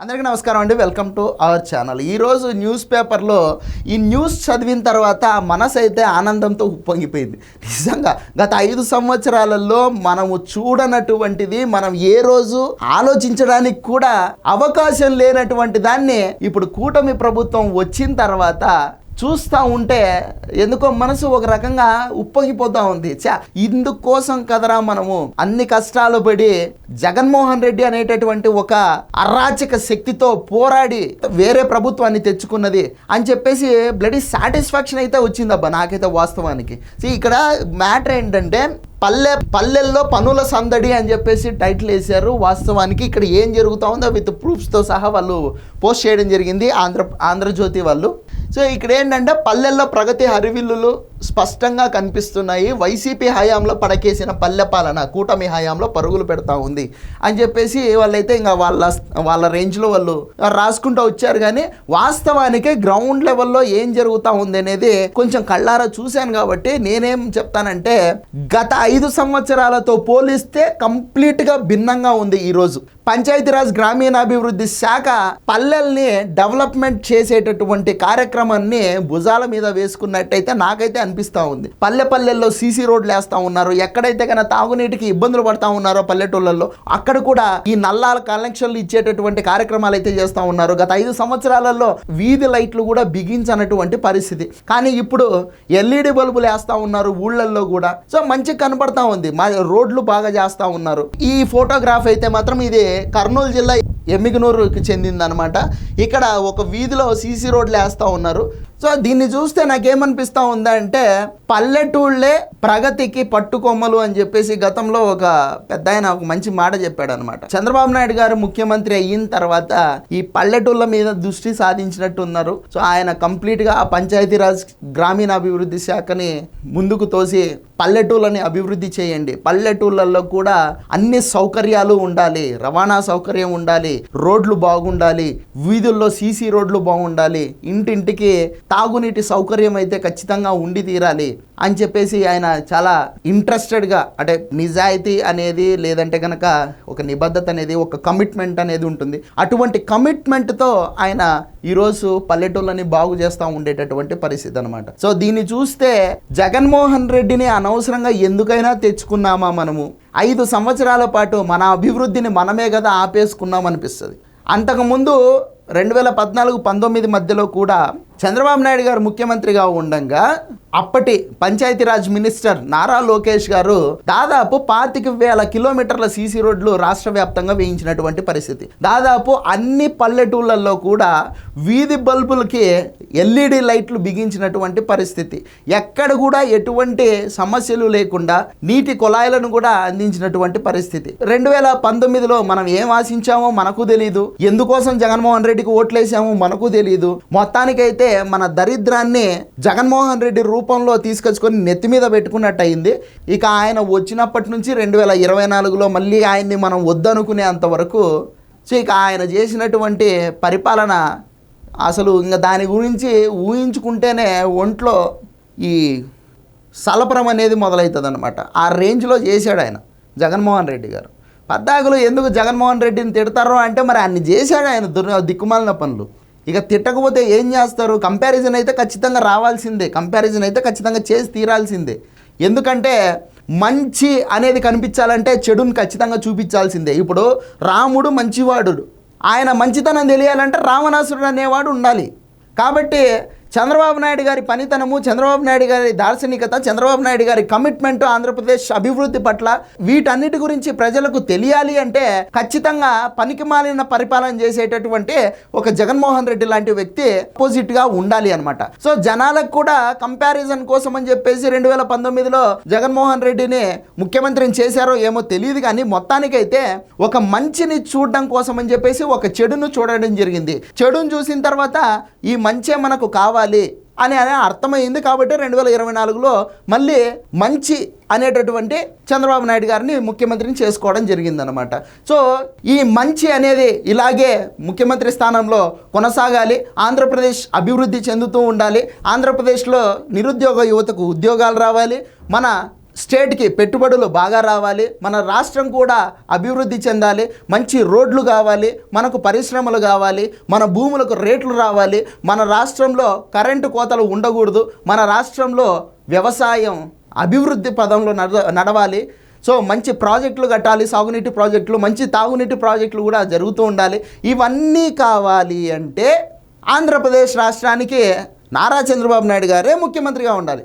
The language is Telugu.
అందరికీ నమస్కారం అండి. వెల్కమ్ టు అవర్ ఛానల్ ఈరోజు న్యూస్ పేపర్లో ఈ న్యూస్ చదివిన తర్వాత మనసు అయితే ఆనందంతో ఉప్పొంగిపోయింది. నిజంగా గత ఐదు సంవత్సరాలలో మనము చూడనటువంటిది మనం ఏ రోజు ఆలోచించడానికి కూడా అవకాశం లేనటువంటి దాన్ని ఇప్పుడు కూటమి ప్రభుత్వం వచ్చిన తర్వాత చూస్తూ ఉంటే ఎందుకో మనసు ఒక రకంగా ఉప్పొంగిపోతూ ఉంది. చా ఇందుకోసం కదరా మనము? అన్ని కష్టాలు పడి జగన్మోహన్ రెడ్డి అనేటటువంటి ఒక అరాచక శక్తితో పోరాడి వేరే ప్రభుత్వాన్ని తెచ్చుకున్నది అని చెప్పేసి బ్లడీ సాటిస్ఫాక్షన్ అయితే వచ్చిందబ్బా నాకైతే వాస్తవానికి. ఇక్కడ మ్యాటర్ ఏంటంటే పల్లె పల్లెల్లో పనుల సందడి అని చెప్పేసి టైటిల్ వేశారు. వాస్తవానికి ఇక్కడ ఏం జరుగుతా ఉందో విత్ ప్రూఫ్స్తో సహా వాళ్ళు పోస్ట్ చేయడం జరిగింది. ఆంధ్ర ఆంధ్రజ్యోతి వాళ్ళు. సో ఇక్కడ ఏంటంటే పల్లెల్లో ప్రగతి హరివిల్లులు స్పష్టంగా కనిపిస్తున్నాయి. వైసీపీ హయాంలో పడకేసిన పల్లె పాలన కూటమి హయాంలో పరుగులు పెడతా ఉంది అని చెప్పేసి వాళ్ళైతే ఇంకా వాళ్ళ వాళ్ళ రేంజ్లో వాళ్ళు రాసుకుంటూ వచ్చారు. కానీ వాస్తవానికి గ్రౌండ్ లెవెల్లో ఏం జరుగుతూ ఉంది అనేది కొంచెం కళ్ళారా చూశాను కాబట్టి నేనేం చెప్తానంటే గత ఐదు సంవత్సరాలతో పోలిస్తే కంప్లీట్గా భిన్నంగా ఉంది ఈరోజు పంచాయతీరాజ్ గ్రామీణాభివృద్ధి శాఖ పల్లెల్ని డెవలప్మెంట్ చేసేటటువంటి కార్యక్రమాన్ని భుజాల మీద వేసుకున్నట్టయితే నాకైతే కనిపిస్తూ ఉంది. పల్లె పల్లెల్లో సీసీ రోడ్లు వేస్తూ ఉన్నారు. ఎక్కడైతే కన్నా తాగునీటికి ఇబ్బందులు పడతా ఉన్నారో పల్లెటూళ్ళల్లో అక్కడ కూడా ఈ నల్లాల కనెక్షన్లు ఇచ్చేటటువంటి కార్యక్రమాలు అయితే చేస్తూ ఉన్నారు. గత ఐదు సంవత్సరాలలో వీధి లైట్లు కూడా బిగించనటువంటి పరిస్థితి. కానీ ఇప్పుడు ఎల్ఈడి బల్బులు వేస్తూ ఉన్నారు ఊళ్ళల్లో కూడా. సో మంచి కనపడతా ఉంది. మా రోడ్లు బాగా చేస్తూ ఉన్నారు. ఈ ఫోటోగ్రాఫ్ అయితే మాత్రం ఇది కర్నూలు జిల్లా ఎమ్మిగనూరుకి చెందిందనమాట. ఇక్కడ ఒక వీధిలో సీసీ రోడ్లు వేస్తూ ఉన్నారు. సో దీన్ని చూస్తే నాకేమనిపిస్తూ ఉందంటే పల్లెటూళ్ళే ప్రగతికి పట్టుకొమ్మలు అని చెప్పేసి గతంలో ఒక పెద్ద ఆయన ఒక మంచి మాట చెప్పాడు అనమాట చంద్రబాబు నాయుడు గారు ముఖ్యమంత్రి అయిన తర్వాత ఈ పల్లెటూళ్ళ మీద దృష్టి సాధించినట్టు ఉన్నారు సో ఆయన కంప్లీట్గా ఆ పంచాయతీరాజ్ గ్రామీణాభివృద్ధి శాఖని ముందుకు తోసి పల్లెటూళ్ళని అభివృద్ధి చేయండి. పల్లెటూళ్ళల్లో కూడా అన్ని సౌకర్యాలు ఉండాలి. రవాణా సౌకర్యం ఉండాలి. రోడ్లు బాగుండాలి. వీధుల్లో సీసీ రోడ్లు బాగుండాలి. ఇంటింటికి తాగునీటి సౌకర్యం అయితే ఖచ్చితంగా ఉండి తీరాలి అని చెప్పేసి ఆయన చాలా ఇంట్రెస్టెడ్గా అంటే నిజాయితీ అనేది లేదంటే కనుక ఒక నిబద్ధత అనేది ఒక కమిట్మెంట్ అనేది ఉంటుంది. అటువంటి కమిట్మెంట్తో ఆయన ఈరోజు పల్లెటూళ్ళని బాగు చేస్తూ ఉండేటటువంటి పరిస్థితి అనమాట సో దీన్ని చూస్తే జగన్మోహన్ రెడ్డిని అనవసరంగా ఎందుకైనా తెచ్చుకున్నామా మనము? ఐదు సంవత్సరాల పాటు మన అభివృద్ధిని మనమే కదా ఆపేసుకున్నాం అనిపిస్తుంది అంతకుముందు రెండు వేల పద్నాలుగు పంతొమ్మిది మధ్యలో కూడా చంద్రబాబు నాయుడు గారు ముఖ్యమంత్రిగా ఉండగా అప్పటి పంచాయతీరాజ్ మినిస్టర్ నారా లోకేష్ గారు దాదాపు పాతిక వేల కిలోమీటర్ల సీసీ రోడ్లు రాష్ట్ర వ్యాప్తంగా వేయించినటువంటి పరిస్థితి. దాదాపు అన్ని పల్లెటూళ్ళల్లో కూడా వీధి బల్బులకి ఎల్ఈడి లైట్లు బిగించినటువంటి పరిస్థితి. ఎక్కడ కూడా ఎటువంటి సమస్యలు లేకుండా నీటి కుళాయిలను కూడా అందించినటువంటి పరిస్థితి. రెండు వేల పంతొమ్మిదిలో మనం ఏం ఆశించామో మనకు తెలియదు ఎందుకోసం జగన్మోహన్ రెడ్డికి ఓట్లేసామో మనకు తెలియదు మొత్తానికైతే అంటే మన దరిద్రాన్ని జగన్మోహన్ రెడ్డి రూపంలో తీసుకొచ్చుకొని నెత్తి మీద పెట్టుకున్నట్టు అయింది ఇక ఆయన వచ్చినప్పటి నుంచి రెండు వేల ఇరవై నాలుగులో మళ్ళీ ఆయన్ని మనం వద్దనుకునేంత వరకు సో ఇక ఆయన చేసినటువంటి పరిపాలన అసలు ఇంకా దాని గురించి ఊహించుకుంటేనే ఒంట్లో ఈ సలపరం అనేది మొదలవుతుంది అనమాట ఆ రేంజ్లో చేశాడు ఆయన జగన్మోహన్ రెడ్డి గారు. పద్దాకులు ఎందుకు జగన్మోహన్ రెడ్డిని తిడతారో అంటే మరి అన్ని చేశాడు ఆయన దుర్ దిక్కుమాలిన పనులు. ఇక తిట్టకపోతే ఏం చేస్తారు? కంపారిజన్ అయితే ఖచ్చితంగా రావాల్సిందే. కంపారిజన్ అయితే ఖచ్చితంగా చేసి తీరాల్సిందే. ఎందుకంటే మంచి అనేది కనిపించాలంటే చెడుని ఖచ్చితంగా చూపించాల్సిందే. ఇప్పుడు రాముడు మంచివాడు. ఆయన మంచితనం తెలియాలంటే రావణాసురుడు అనేవాడు ఉండాలి. కాబట్టి చంద్రబాబు నాయుడు గారి పనితనము చంద్రబాబు నాయుడు గారి దార్శనికత చంద్రబాబు నాయుడు గారి కమిట్మెంట్ ఆంధ్రప్రదేశ్ అభివృద్ధి పట్ల వీటన్నిటి గురించి ప్రజలకు తెలియాలి అంటే ఖచ్చితంగా పనికి మాలిన పరిపాలన చేసేటటువంటి ఒక జగన్మోహన్ రెడ్డి లాంటి వ్యక్తి అపోజిట్గా ఉండాలి అనమాట సో జనాలకు కూడా కంపారిజన్ కోసం అని చెప్పేసి రెండు వేల పంతొమ్మిదిలో జగన్మోహన్ రెడ్డిని ముఖ్యమంత్రిని చేశారో ఏమో తెలియదు కానీ మొత్తానికైతే ఒక మంచిని చూడడం కోసం అని చెప్పేసి ఒక చెడును చూడడం జరిగింది. చెడును చూసిన తర్వాత ఈ మంచే మనకు కావాలి. అని అనే అర్థమైంది కాబట్టి రెండు వేల ఇరవై నాలుగులో మళ్ళీ మంచి అనేటటువంటి చంద్రబాబు నాయుడు గారిని ముఖ్యమంత్రిని చేసుకోవడం జరిగిందనమాట సో ఈ మంచి అనేది ఇలాగే ముఖ్యమంత్రి స్థానంలో కొనసాగాలి ఆంధ్రప్రదేశ్ అభివృద్ధి చెందుతూ ఉండాలి ఆంధ్రప్రదేశ్లో నిరుద్యోగ యువతకు ఉద్యోగాలు రావాలి మన స్టేట్కి పెట్టుబడులు బాగా రావాలి. మన రాష్ట్రం కూడా అభివృద్ధి చెందాలి. మంచి రోడ్లు కావాలి. మనకు పరిశ్రమలు కావాలి. మన భూములకు రేట్లు రావాలి. మన రాష్ట్రంలో కరెంటు కోతలు ఉండకూడదు. మన రాష్ట్రంలో వ్యవసాయం అభివృద్ధి పదంలో నడ నడవాలి. సో మంచి ప్రాజెక్టులు కట్టాలి. సాగునీటి ప్రాజెక్టులు మంచి తాగునీటి ప్రాజెక్టులు కూడా జరుగుతూ ఉండాలి. ఇవన్నీ కావాలి అంటే ఆంధ్రప్రదేశ్ రాష్ట్రానికి నారా చంద్రబాబు నాయుడు గారే ముఖ్యమంత్రిగా ఉండాలి.